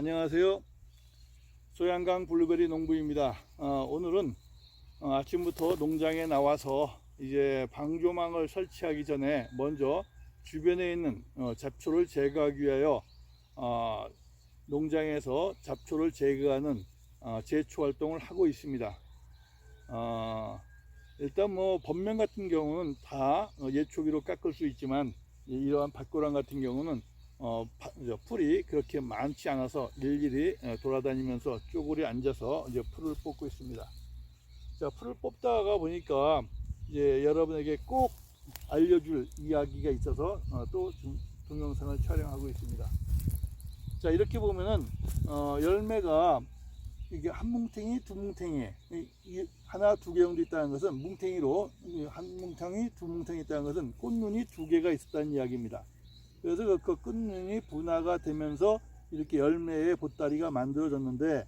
안녕하세요. 소양강 블루베리 농부입니다. 어, 오늘은 어, 아침부터 농장에 나와서 이제 방조망을 설치하기 전에 먼저 주변에 있는 어, 잡초를 제거하기 위하여 어, 농장에서 잡초를 제거하는 어, 제초 활동을 하고 있습니다. 어, 일단 뭐 번면 같은 경우는 다 어, 예초기로 깎을 수 있지만 이- 이러한 밭고랑 같은 경우는 어, 풀이 그렇게 많지 않아서 일일이 어, 돌아다니면서 쪼그리 앉아서 이제 풀을 뽑고 있습니다. 자, 풀을 뽑다가 보니까 이제 여러분에게 꼭 알려줄 이야기가 있어서 어, 또 동- 동영상을 촬영하고 있습니다. 자, 이렇게 보면은 어, 열매가 이게 한 뭉탱이, 두 뭉탱이, 하나, 두 개 정도 있다는 것은 뭉탱이로 이한 뭉탱이, 두 뭉탱이 있다는 것은 꽃눈이 두 개가 있었다는 이야기입니다. 그래서 그, 그 끝눈이 분화가 되면서 이렇게 열매의 보따리가 만들어졌는데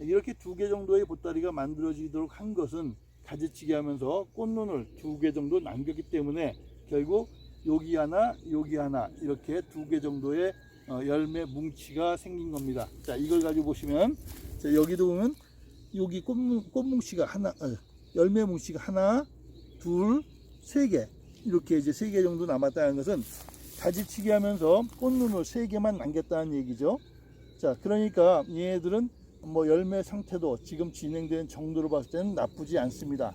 이렇게 두 개 정도의 보따리가 만들어지도록 한 것은 가지치기 하면서 꽃눈을 두 개 정도 남겼기 때문에 결국 여기 하나 여기 하나 이렇게 두 개 정도의 어, 열매 뭉치가 생긴 겁니다. 자 이걸 가지고 보시면 자, 여기도 보면 여기 꽃뭉, 꽃뭉치가 하나 어, 열매 뭉치가 하나 둘 세 개. 이렇게 이제 세 개 정도 남았다는 것은 가지치기 하면서 꽃눈을 세 개만 남겼다는 얘기죠. 자, 그러니까 얘네들은 뭐 열매 상태도 지금 진행되는 정도로 봤을 때는 나쁘지 않습니다.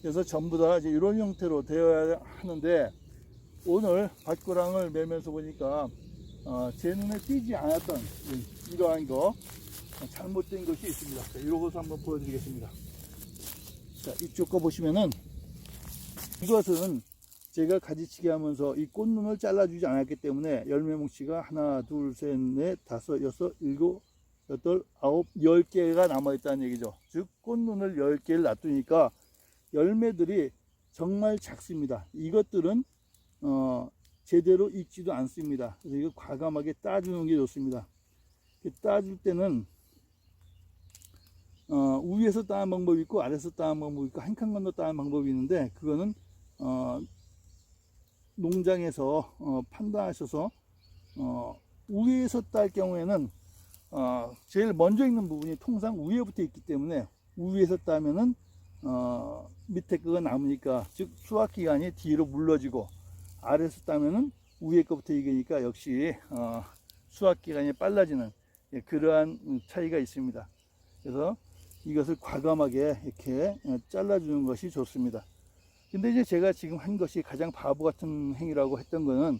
그래서 전부 다 이제 이런 형태로 되어야 하는데 오늘 밭고랑을 매면서 보니까 어, 제 눈에 띄지 않았던 이- 이러한 거 어, 잘못된 것이 있습니다. 자, 것을 한번 보여드리겠습니다. 자, 이쪽 거 보시면은 이것은 제가 가지치기 하면서 이 꽃눈을 잘라주지 않았기 때문에 열매 뭉치가 하나, 둘, 셋, 넷, 다섯, 여섯, 일곱, 여덟, 아홉, 열 개가 남아있다는 얘기죠. 즉, 꽃눈을 열 개를 놔두니까 열매들이 정말 작습니다. 이것들은, 어, 제대로 익지도 않습니다. 그래서 이거 과감하게 따주는 게 좋습니다. 따줄 때는, 어, 위에서 따는 방법이 있고, 아래에서 따는 방법이 있고, 한 칸 건너 따는 방법이 있는데, 그거는, 어, 농장에서 어, 판단하셔서 어, 위에서 딸 경우에는 어, 제일 먼저 있는 부분이 통상 위에부터 있기 때문에 위에서 따면은 어, 밑에 거가 남으니까 즉 수확 기간이 뒤로 물러지고 아래에서 따면은 위에 거부터 익으니까 역시 어, 수확 기간이 빨라지는 예, 그러한 차이가 있습니다. 그래서 이것을 과감하게 이렇게 어, 잘라주는 것이 좋습니다. 근데 이제 제가 지금 한 것이 가장 바보 같은 행위라고 했던 거는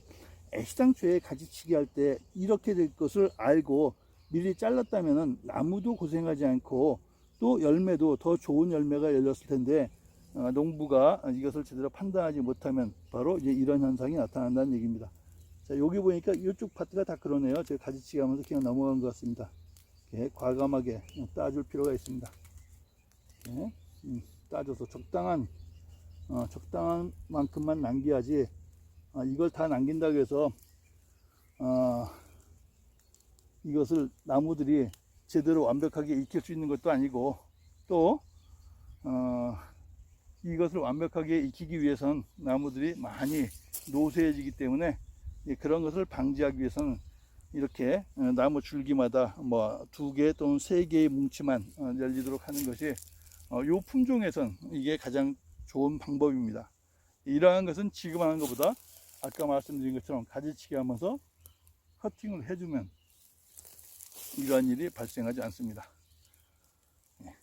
애시당초에 가지치기 할 때 이렇게 될 것을 알고 미리 잘랐다면은 나무도 고생하지 않고 또 열매도 더 좋은 열매가 열렸을 텐데 어, 농부가 이것을 제대로 판단하지 못하면 바로 이제 이런 현상이 나타난다는 얘기입니다. 자, 여기 보니까 이쪽 파트가 다 그러네요. 제가 가지치기 하면서 그냥 넘어간 것 같습니다. 이렇게 과감하게 따줄 필요가 있습니다. 이렇게, 음, 따줘서 적당한 어, 적당한 만큼만 남겨야지 어, 이걸 다 남긴다고 해서 어, 이것을 나무들이 제대로 완벽하게 익힐 수 있는 것도 아니고 또 어, 이것을 완벽하게 익히기 위해선 나무들이 많이 노쇠해지기 때문에 예, 그런 것을 방지하기 위해서는 이렇게 어, 나무 줄기마다 뭐 두 개 또는 세 개의 뭉치만 어, 열리도록 하는 것이 어, 요 품종에선 이게 가장 좋은 방법입니다. 이러한 것은 지금 하는 것보다 아까 말씀드린 것처럼 가지치기 하면서 커팅을 해주면 이러한 일이 발생하지 않습니다. 예.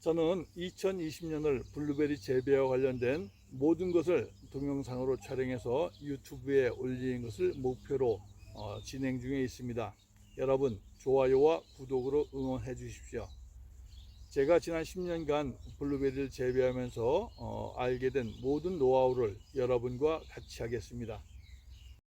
저는 2020년을 블루베리 재배와 관련된 모든 것을 동영상으로 촬영해서 유튜브에 올리는 것을 목표로 어, 진행 중에 있습니다. 여러분 좋아요와 구독으로 응원해 주십시오. 제가 지난 10년간 블루베리를 재배하면서 어, 알게 된 모든 노하우를 여러분과 같이 하겠습니다.